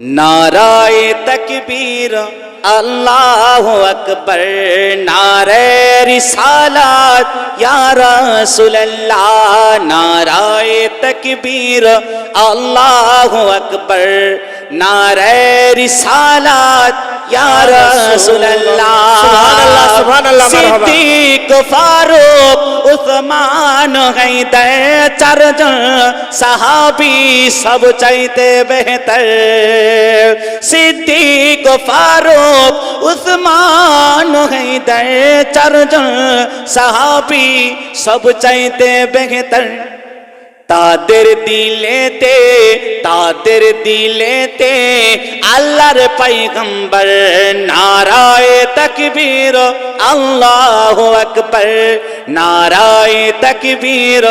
নারায় তকবীর আল্লাহ আকবর নারে রিসালাত ইয়া রাসূলুল্লাহ নারায় তকবীর আল্লাহ আকবর নারে রিসালাত ইয়া রাসূলুল্লাহ সুবহানাল্লাহ, সুবহানাল্লাহ, মারহাবা। সিদ্দিক ফারুক উসমান হায়দার চারজন সাহাবি সব চাইতে বেহতর সিদ্দিক ফারুক উসমান হায়দার চারজন সাহাবি সব চাইতে বেহতর তাদের দিলেতে তাদের দিলেতে আল্লাহর পৈগম্বর নারায় তকবীর, আল্লাহ আকবর। নারায় তকবীর,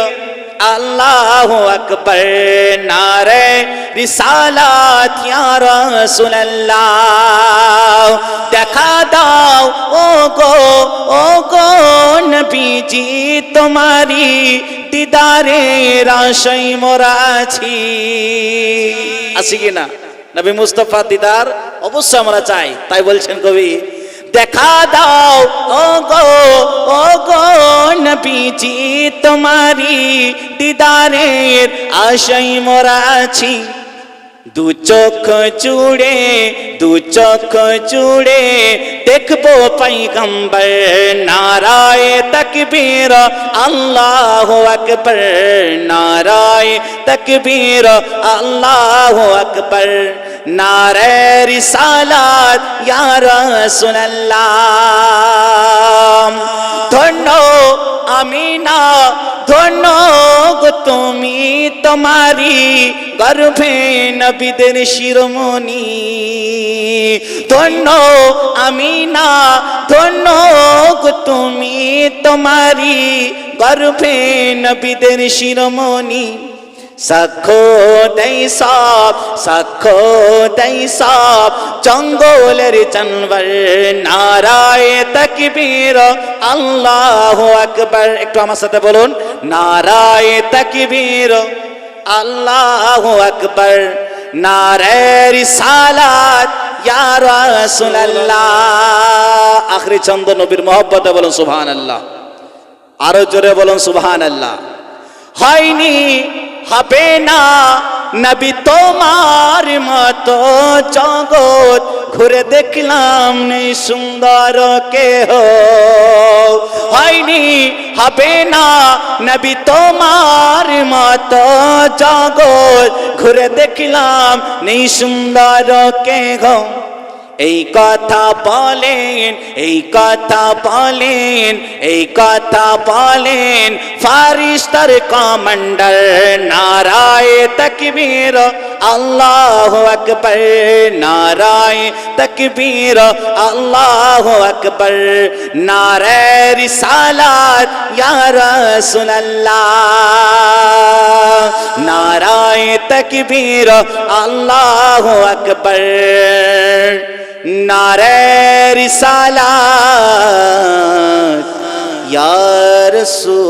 আল্লাহ আকবর। নারে রিসালাত, ইয়া রাসূলুল্লাহ। দেখা দাও ও গো ও গো নবীজি তোমারি দিদারে রাশাই মোরা আছি। আছি কি না? নবী মুস্তফা দিদার অবশ্যই আমরা চাই, তাই বলছেন কবি। দেখা দাও ও গো ও গো নবীজি তোমারি দিদারের আশাই মোরা আছি। দু চোখ চুড়ে দু চোখ চুড়ে দেখব পৈগম্বর নারায় তকবীর, আল্লাহ আকবর নারায় তকবীর, আল্লাহ আকবর। নারে রিসালাত, ইয়া রাসূলুল্লাহ। ধন্য আমিনা, ধন্য তুমি তোমারি গর্ভে নবীদের শিরোমণি। ধন্য আমিনা, ধন্য তুমি তোমারি গর্ভে নবীদের শিরোমণি। সাক্ষ্য দেই সব, সাক্ষ্য দেই সব। জঙ্গলের জানবর নারায় তকবীর, আল্লাহ আকবর। একটু আমার সাথে বলুন, নারায় তকবীর, আল্লাহ আকবর। নারে রিসালাত, ইয়া রাসূলুল্লাহ। আখরি চন্দ নবীর মহব্বতে বলুন, সুবহানাল্লাহ। আরও জোরে বলুন, সুবহানাল্লাহ। হয়নি হবে না। নবী তোমার মতো জগৎ ঘুরে দেখলাম নেই সুন্দর কেহ। হয়নি, হবে না। নবী তোমার মতো জগৎ ঘুরে দেখলাম নেই সুন্দর কেহ। এই কথা বলেন, এই কথা বলেন, এই কথা বলেন। ফারিস্তার কমান্ডার নারায় তকবীর, আল্লাহ আকবর। নারায় তকবীর, আল্লাহ আকবর। নারে রিসালাত, ইয়া রাসূলুল্লাহ। নারায় তকবীর, আল্লাহ আকবর। নারে রিসালাত ইয়া রাসূলুল্লাহ